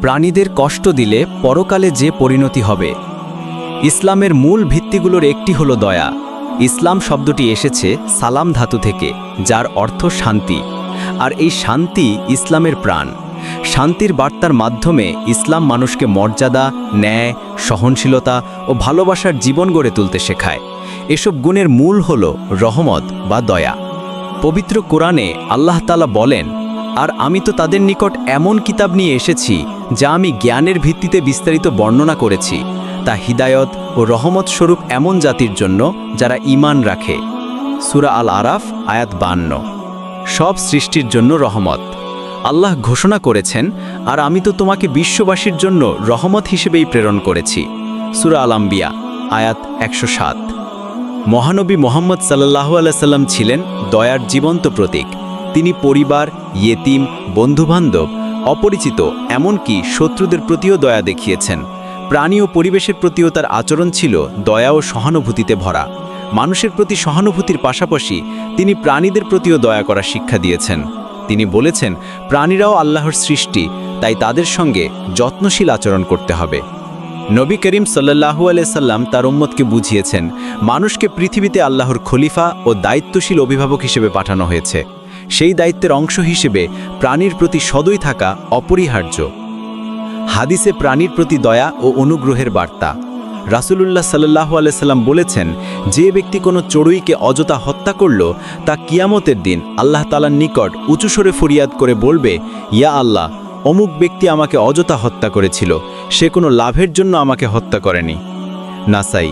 প্রাণীদের কষ্ট দিলে পরকালে যে পরিণতি হবে। ইসলামের মূল ভিত্তিগুলোর একটি হলো দয়া। ইসলাম শব্দটি এসেছে সালাম ধাতু থেকে, যার অর্থ শান্তি। আর এই শান্তি ইসলামের প্রাণ। শান্তির বার্তার মাধ্যমে ইসলাম মানুষকে মর্যাদা, ন্যায়, সহনশীলতা ও ভালোবাসার জীবন গড়ে তুলতে শেখায়। এসব গুণের মূল হল রহমত বা দয়া। পবিত্র কোরআনে আল্লাহ তালা বলেন আর আমি তো তাদের নিকট এমন কিতাব নিয়ে এসেছি, যা আমি জ্ঞানের ভিত্তিতে বিস্তারিত বর্ণনা করেছি। তা হিদায়ত ও রহমত স্বরূপ এমন জাতির জন্য যারা ঈমান রাখে। সুরা আল আরাফ আয়াত বান্ন। সব সৃষ্টির জন্য রহমত। আল্লাহ ঘোষণা করেছেন, আর আমি তো তোমাকে বিশ্ববাসীর জন্য রহমত হিসেবেই প্রেরণ করেছি। সুরা আলাম্বিয়া আয়াত একশো সাত। মহানবী মোহাম্মদ সাল্লাহু আলাইসাল্লাম ছিলেন দয়ার জীবন্ত প্রতীক। তিনি পরিবার ইয়েতিম, বন্ধুবান্ধব, অপরিচিত, এমনকি শত্রুদের প্রতিও দয়া দেখিয়েছেন। প্রাণী ও পরিবেশের প্রতিও তার আচরণ ছিল দয়া ও সহানুভূতিতে ভরা। মানুষের প্রতি সহানুভূতির পাশাপাশি তিনি প্রাণীদের প্রতিও দয়া করার শিক্ষা দিয়েছেন। তিনি বলেছেন, প্রাণীরাও আল্লাহর সৃষ্টি, তাই তাদের সঙ্গে যত্নশীল আচরণ করতে হবে। নবী করিম সাল্লাহু আলাইসাল্লাম তার উম্মতকে বুঝিয়েছেন, মানুষকে পৃথিবীতে আল্লাহর খলিফা ও দায়িত্বশীল অভিভাবক হিসেবে পাঠানো হয়েছে। সেই দায়িত্বের অংশ হিসেবে প্রাণীর প্রতি সদয় থাকা অপরিহার্য। হাদিসে প্রাণীর প্রতি দয়া ও অনুগ্রহের বার্তা। রাসূলুল্লাহ সাল্লাহু আলাইসাল্লাম বলেছেন, যে ব্যক্তি কোনো চড়ুইকে অযথা হত্যা করল, তা কিয়ামতের দিন আল্লাহ তালার নিকট উঁচুস্বরে ফরিয়াদ করে বলবে, ইয়া আল্লাহ, অমুক ব্যক্তি আমাকে অযথা হত্যা করেছিল, সে কোনো লাভের জন্য আমাকে হত্যা করেনি। নাসাই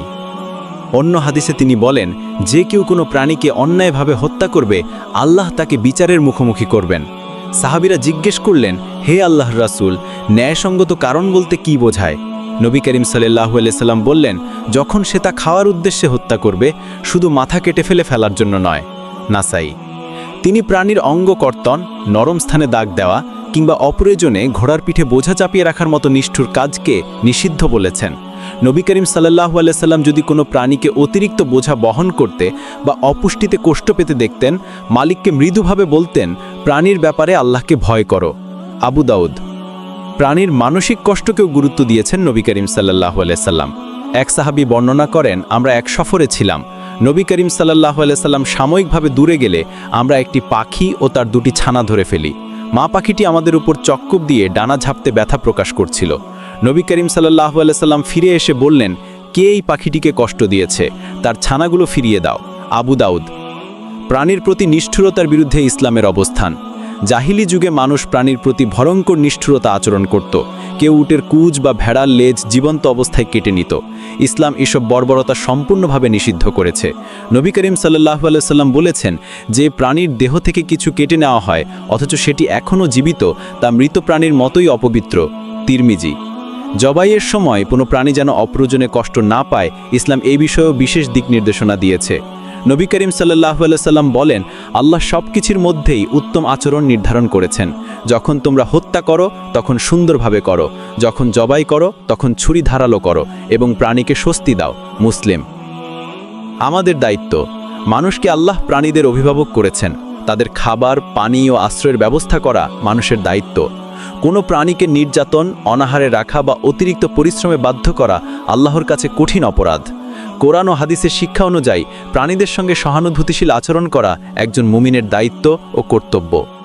অন্য হাদিসে তিনি বলেন, যে কেউ কোনো প্রাণীকে অন্যায়ভাবে হত্যা করবে, আল্লাহ তাকে বিচারের মুখোমুখি করবেন। সাহাবিরা জিজ্ঞেস করলেন, হে আল্লাহ রাসূল, ন্যায়সঙ্গত কারণ বলতে কি বোঝায়? নবী করিম সাল্লাহু সাল্লাম বললেন, যখন সে তা খাওয়ার উদ্দেশ্যে হত্যা করবে, শুধু মাথা কেটে ফেলে ফেলার জন্য নয়। নাসাই। তিনি প্রাণীর অঙ্গ কর্তন নরম স্থানে দাগ দেওয়া, কিংবা অপ্রয়োজনে ঘোড়ার পিঠে বোঝা চাপিয়ে রাখার মতো নিষ্ঠুর কাজকে নিষিদ্ধ বলেছেন। নবী করিম সাল্লাহু আলাইসাল্লাম যদি কোনো প্রাণীকে অতিরিক্ত বোঝা বহন করতে বা অপুষ্টিতে কষ্ট পেতে দেখতেন, মালিককে মৃদুভাবে বলতেন, প্রাণীর ব্যাপারে আল্লাহকে ভয় করো। আবু দাউদ, প্রাণীর মানসিক কষ্টকেও গুরুত্ব দিয়েছেন নবী করিম সাল্লাহু আলাইসাল্লাম এক সাহাবি বর্ণনা করেন, আমরা এক সফরে ছিলাম। নবী করিম সাল্লাহ আলাইসাল্লাম সাময়িকভাবে দূরে গেলে আমরা একটি পাখি ও তার দুটি ছানা ধরে ফেলি। মা পাখিটি আমাদের উপর চক্কব দিয়ে ডানা ঝাপতে ব্যথা প্রকাশ করছিল। নবী করিম সাল্লাহ আলাইসাল্লাম ফিরে এসে বললেন, কে এই পাখিটিকে কষ্ট দিয়েছে? তার ছানাগুলো ফিরিয়ে দাও। আবু দাউদ, প্রাণীর প্রতি নিষ্ঠুরতার বিরুদ্ধে ইসলামের অবস্থান। জাহিলি যুগে মানুষ প্রাণীর প্রতি ভয়ঙ্কর নিষ্ঠুরতা আচরণ করত। কেউ উটের কুজ বা ভেড়ার লেজ জীবন্ত অবস্থায় কেটে নিত। ইসলাম এসব বর্বরতা সম্পূর্ণভাবে নিষিদ্ধ করেছে। নবী করিম সাল্লাহ আলাইসাল্লাম বলেছেন, যে প্রাণীর দেহ থেকে কিছু কেটে নেওয়া হয়, অথচ সেটি এখনও জীবিত, তা মৃত প্রাণীর মতোই অপবিত্র। তিরমিজি জবাইয়ের সময় কোনো প্রাণী যেন অপ্রয়োজনে কষ্ট না পায়, ইসলাম এই বিষয়েও বিশেষ দিক নির্দেশনা দিয়েছে। নবী করিম সাল্লাহ সাল্লাম বলেন, আল্লাহ সব কিছুর মধ্যেই উত্তম আচরণ নির্ধারণ করেছেন। যখন তোমরা হত্যা করো, তখন সুন্দরভাবে করো। যখন জবাই করো, তখন ছুরি ধারালো করো এবং প্রাণীকে স্বস্তি দাও, মুসলিম। আমাদের দায়িত্ব, মানুষকে আল্লাহ প্রাণীদের অভিভাবক করেছেন। তাদের খাবার, পানি ও আশ্রয়ের ব্যবস্থা করা মানুষের দায়িত্ব। কোনো প্রাণীকে নির্যাতন, অনাহারে রাখা বা অতিরিক্ত পরিশ্রমে বাধ্য করা আল্লাহর কাছে কঠিন অপরাধ। কোরআন ও হাদিসের শিক্ষা অনুযায়ী প্রাণীদের সঙ্গে সহানুভূতিশীল আচরণ করা একজন মুমিনের দায়িত্ব ও কর্তব্য।